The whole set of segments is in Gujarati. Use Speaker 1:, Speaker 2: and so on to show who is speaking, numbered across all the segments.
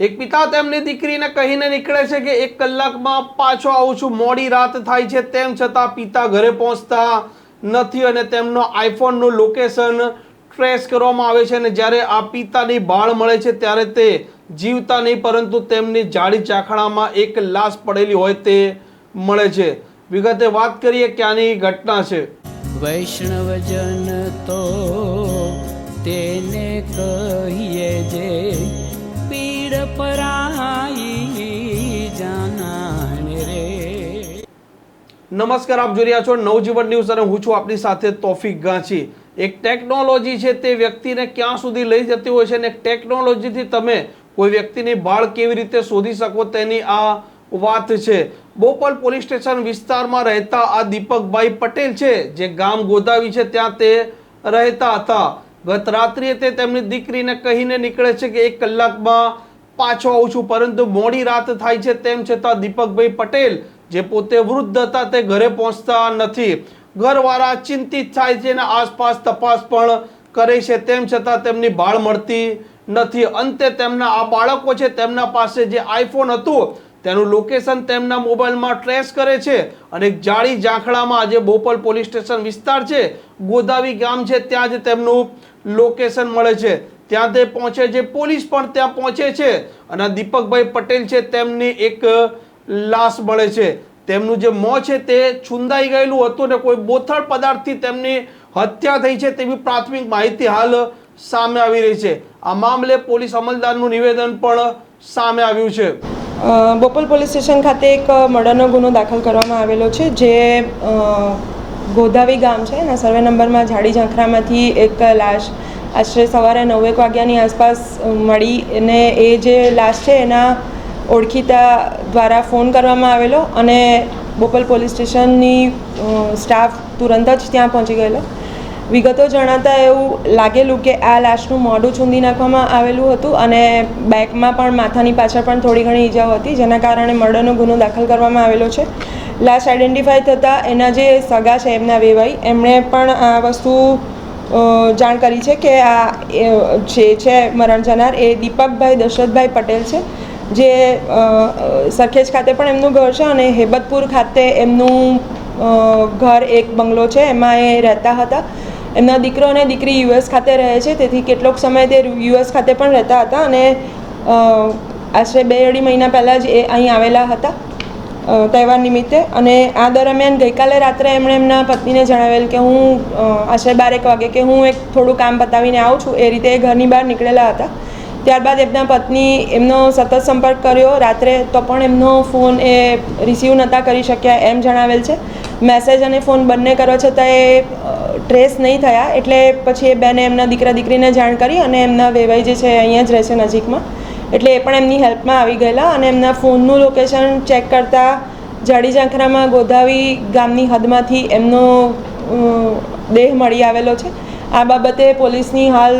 Speaker 1: એક પિતા તેમની દીકરીને કહીને નીકળે છે કે એક કલાકમાં પાછો આવું છું, મોડી રાત થાય છે, તેમ છતાં પિતા ઘરે પહોંચતા નથી અને તેમનો આઈફોનનું લોકેશન ટ્રેસ કરવામાં આવે છે અને જ્યારે આ પિતાની બાળ મળે છે ત્યારે તે જીવતા નહીં, પરંતુ તેમની જાડી ચાખણામાં એક લાશ પડેલી હોય તે મળે છે. વિગતે વાત કરીએ ક્યાંની ઘટના છે.
Speaker 2: વૈષ્ણવજન તો તેને કહીએ જે
Speaker 1: નમસ્કાર, આપ જોઈ રહ્યા છો નવજીવન ન્યૂઝ અને હું છું આપની સાથે તોફિક ગાંચી. એક ટેકનોલોજી છે તે વ્યક્તિને ક્યાં સુધી લઈ જતી હોય છે અને ટેકનોલોજીથી તમે કોઈ વ્યક્તિની બાળ કેવી રીતે શોધી શકો તેની આ વાત છે. બોપલ પોલીસ સ્ટેશન વિસ્તારમાં રહેતા આ દીપકભાઈ પટેલ છે, જે ગામ ગોદાવી છે, ત્યાં તે રહેતા હતા. ગત રાત્રિએ તે તેમની દીકરીને કહીને નીકળે છે કે એક કલાકમાં પાછો આવું છું, પરંતુ મોડી રાત થાય છે તેમ છતાં દીપકભાઈ પટેલ, જે પોતે વૃદ્ધ હતા તે ઘરે પહોંચતા નથી. ઘરવાળા ચિંતિત થાય છે અને આસપાસ તપાસ પણ કરે છે, તેમ છતાં તેમની ભાળ મળતી નથી. અંતે તેમના આ બાળકો છે, તેમના પાસે જે આઈફોન હતું, તેનું લોકેશન તેમના મોબાઈલમાં ટ્રેસ કરે છે અને જાળી ઝાંખડામાં આજે બોપલ પોલીસ સ્ટેશન વિસ્તાર છે, ગોદાવી ગામ છે, ત્યાં જ તેમનું લોકેશન મળે છે. ત્યાં તે પહોંચે છે. પોલીસ પણ ત્યાં પહોંચે છે અને દીપકભાઈ પટેલ છે તેમની એક લાશ મળે છે. તેમનું જે મોં છે તે છુંદાઈ ગયેલું હતું ને કોઈ બોથડ પદાર્થથી તેમની હત્યા થઈ છે તેવી પ્રાથમિક માહિતી હાલ સામે આવી રહી છે. આ મામલે પોલીસ અમલદારનું નિવેદન પણ સામે આવ્યું છે.
Speaker 3: બોપલ પોલીસ સ્ટેશન ખાતે એક મર્ડરનો ગુનો દાખલ કરવામાં આવેલો છે જે ગોદાવી ગામ છે એના સર્વે નંબરમાં જાડી ઝાંખરામાંથી એક લાશ આશરે સવારે નવેક વાગ્યાની આસપાસ મળી અને એ જે લાશ છે એના ઓળખીતા દ્વારા ફોન કરવામાં આવેલો અને બોપલ પોલીસ સ્ટેશનની સ્ટાફ તુરંત જ ત્યાં પહોંચી ગયેલો. વિગતો જણાતા એવું લાગેલું કે આ લાશનું મોઢું છૂંદી નાખવામાં આવેલું હતું અને બેકમાં પણ માથાની પાછળ પણ થોડી ઘણી ઈજાઓ હતી, જેના કારણે મર્ડરનો ગુનો દાખલ કરવામાં આવેલો છે. લાશ આઈડેન્ટિફાઈ થતાં એના જે સગા છે એમના વેવાઈ, એમણે પણ આ વસ્તુ જાણ કરી છે કે આ જે છે મરણ જનાર એ દીપકભાઈ દશરથભાઈ પટેલ છે, જે સરખેજ ખાતે પણ એમનું ઘર છે અને હેબતપુર ખાતે એમનું ઘર એક બંગલો છે, એમાં એ રહેતા હતા. એમના દીકરો અને દીકરી યુએસ ખાતે રહે છે, તેથી કેટલોક સમય તે યુએસ ખાતે પણ રહેતા હતા અને આશરે બે અઢી મહિના પહેલાં જ એ અહીં આવેલા હતા. તહેવાર નિમિત્તે. અને આ દરમિયાન ગઈકાલે રાત્રે એમણે એમના પત્નીને જણાવેલ કે હું આશરે બારેક વાગે કે હું એક થોડું કામ પતાવીને આવું છું, એ રીતે એ ઘરની બહાર નીકળેલા હતા. ત્યારબાદ એમના પત્ની એમનો સતત સંપર્ક કર્યો. રાત્રે તો પણ એમનો ફોન એ રિસીવ નહોતા કરી શક્યા એમ જણાવેલ છે. મેસેજ અને ફોન બંને કરવા છતાં એ ટ્રેસ નહીં થયા. એટલે પછી એ બેને એમના દીકરા દીકરીને જાણ કરી અને એમના વેવાઈ જે છે અહીંયા જ રહેશે નજીકમાં. એટલે એ પણ એમની હેલ્પમાં આવી ગયેલા અને એમના ફોનનું લોકેશન ચેક કરતાં જાડી ઝાંખરામાં ગોધાવી ગામની હદમાંથી એમનો દેહ મળી આવેલો છે. આ બાબતે પોલીસની હાલ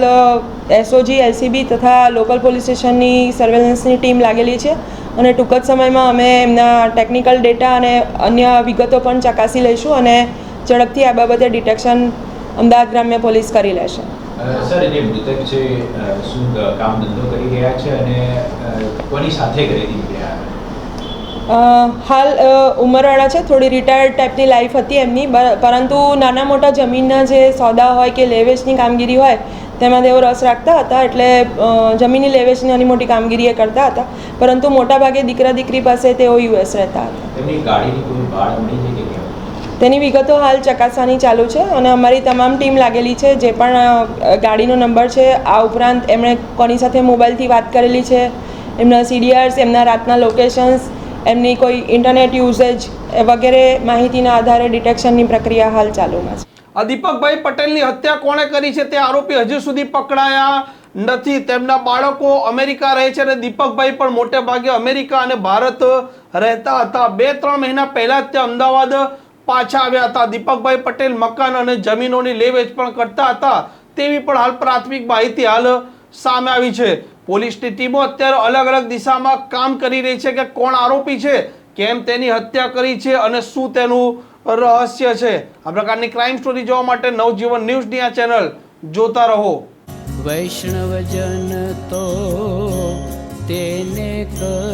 Speaker 3: એસઓજી એલસીબી તથા લોકલ પોલીસ સ્ટેશનની સર્વેલન્સની ટીમ લાગેલી છે અને ટૂંક જ સમયમાં અમે એમના ટેકનિકલ ડેટા અને અન્ય વિગતો પણ ચકાસી લઈશું અને ઝડપથી આ બાબતે ડિટેક્શન અમદાવાદ ગ્રામ્ય પોલીસ કરી લેશે.
Speaker 4: સર જે મૃતક છે શું કામ ધંધો કરી રહ્યા છે અને કોની સાથે ઘરેથી નીકળ્યા
Speaker 3: હાલ ઉંમરવાળા છે થોડી રિટાયર્ડ ટાઈપની લાઈફ હતી એમની પરંતુ નાના મોટા જમીનના જે સોદા હોય કે લેવેચની કામગીરી હોય તેમાં તેઓ રસ રાખતા હતા એટલે જમીનની લેવેચની નાની મોટી કામગીરી એ કરતા હતા પરંતુ મોટાભાગે દીકરા દીકરી પાસે તેઓ યુએસ રહેતા હતા.
Speaker 4: તેમની ગાડીની કોઈ ભાડ મળી છે કે કેમ?
Speaker 3: તેની વિગતો હાલ ચકાસવાની ચાલુ છે અને અમારી તમામ ટીમ લાગેલી છે જે પણ ગાડીનો નંબર છે, આ ઉપરાંત એમણે કોની સાથે મોબાઈલથી વાત કરેલી છે, એમના સીડીઆર્સ, એમના રાતના લોકેશન્સ, એમની કોઈ ઇન્ટરનેટ યુઝેજ વગેરે માહિતીના આધારે ડિટેક્શનની પ્રક્રિયા હાલ ચાલુમાં છે.
Speaker 1: આ દીપકભાઈ પટેલની હત્યા કોણે કરી છે તે આરોપી હજુ સુધી પકડાયા નથી. તેમના બાળકો અમેરિકા રહે છે અને દીપકભાઈ પણ મોટે ભાગે અમેરિકા અને ભારત રહેતા હતા. બે ત્રણ મહિના પહેલા જ તે અમદાવાદ પાછા આવ્યા હતા. દીપકભાઈ પટેલ મકાન અને જમીનોની લે વેચ પણ કરતા હતા. તેવી પણ હાલ પ્રાથમિક માહિતી હાલ સામે આવી છે. પોલીસની ટીમો અત્યારે અલગ અલગ દિશામાં કામ કરી રહી છે કે કોણ આરોપી છે, કેમ તેની હત્યા કરી છે અને શું તેનું રહસ્ય છે. આ પ્રકારની ક્રાઇમ સ્ટોરી જોવા માટે નવજીવન ન્યૂઝની આ ચેનલ જોતા રહો.
Speaker 2: વૈષ્ણવજન તો તેને પર